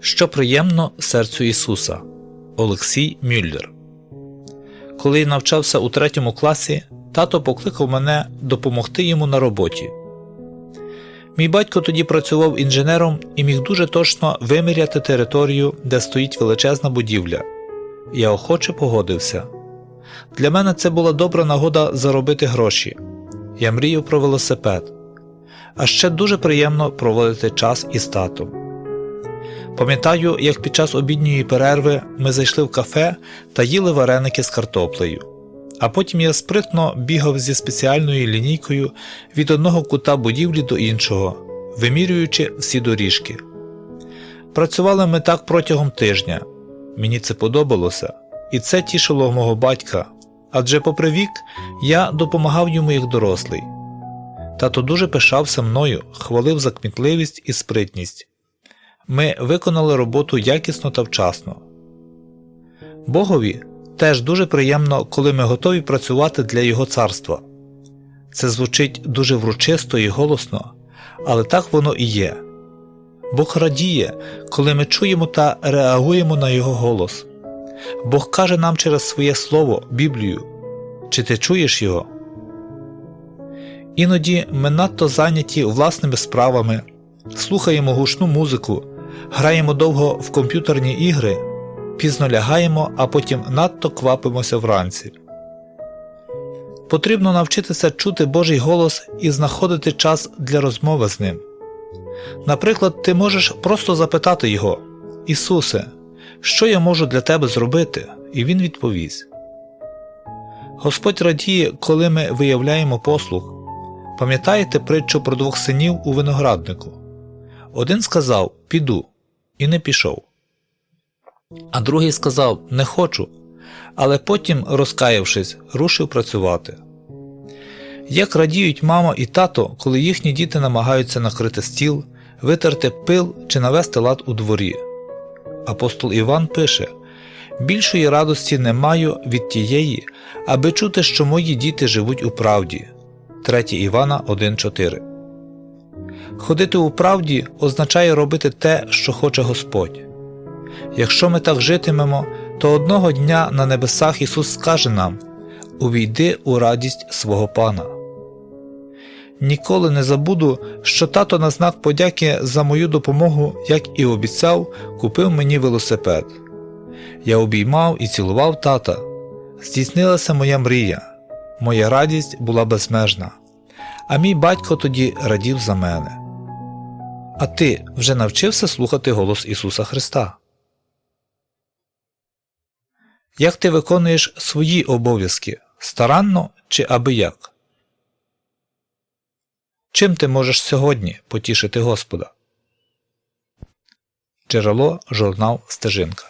Що приємно серцю Ісуса Олексій Мюллер. Коли я навчався у третьому класі, тато покликав мене допомогти йому на роботі. Мій батько тоді працював інженером і міг дуже точно виміряти територію, де стоїть величезна будівля. Я охоче погодився. Для мене це була добра нагода заробити гроші. Я мріяв про велосипед. А ще дуже приємно проводити час із татом. Пам'ятаю, як під час обідньої перерви ми зайшли в кафе та їли вареники з картоплею. А потім я спритно бігав зі спеціальною лінійкою від одного кута будівлі до іншого, вимірюючи всі доріжки. Працювали ми так протягом тижня. Мені це подобалося, і це тішило мого батька, адже, попри вік, я допомагав йому як дорослий. Тато дуже пишався мною, хвалив за кмітливість і спритність. Ми виконали роботу якісно та вчасно. Богові теж дуже приємно, коли ми готові працювати для Його царства. Це звучить дуже врочисто і голосно, але так воно і є. Бог радіє, коли ми чуємо та реагуємо на Його голос. Бог каже нам через своє Слово, Біблію, чи ти чуєш Його? Іноді ми надто зайняті власними справами, слухаємо гучну музику, граємо довго в комп'ютерні ігри, пізно лягаємо, а потім надто квапимося вранці. Потрібно навчитися чути Божий голос і знаходити час для розмови з ним. Наприклад, ти можеш просто запитати Його Ісусе, що я можу для тебе зробити? І Він відповість. Господь радіє, коли ми виявляємо послуг. Пам'ятаєте притчу про двох синів у винограднику? Один сказав Піду, і не пішов. А другий сказав Не хочу, але потім, розкаявшись, рушив працювати. Як радіють мама і тато, коли їхні діти намагаються накрити стіл, витерти пил чи навести лад у дворі. Апостол Іван пише Більшої радості не маю від тієї, аби чути, що мої діти живуть у правді. 3 Івана 1.4 Ходити у правді означає робити те, що хоче Господь. Якщо ми так житимемо, то одного дня на небесах Ісус скаже нам Увійди у радість свого Пана. Ніколи не забуду, що тато на знак подяки за мою допомогу, як і обіцяв, купив мені велосипед. Я обіймав і цілував тата. Здійснилася моя мрія, моя радість була безмежна, а мій батько тоді радів за мене. А ти вже навчився слухати голос Ісуса Христа? Як ти виконуєш свої обов'язки старанно чи аби як? Чим ти можеш сьогодні потішити Господа? Джерело журнал Стежинка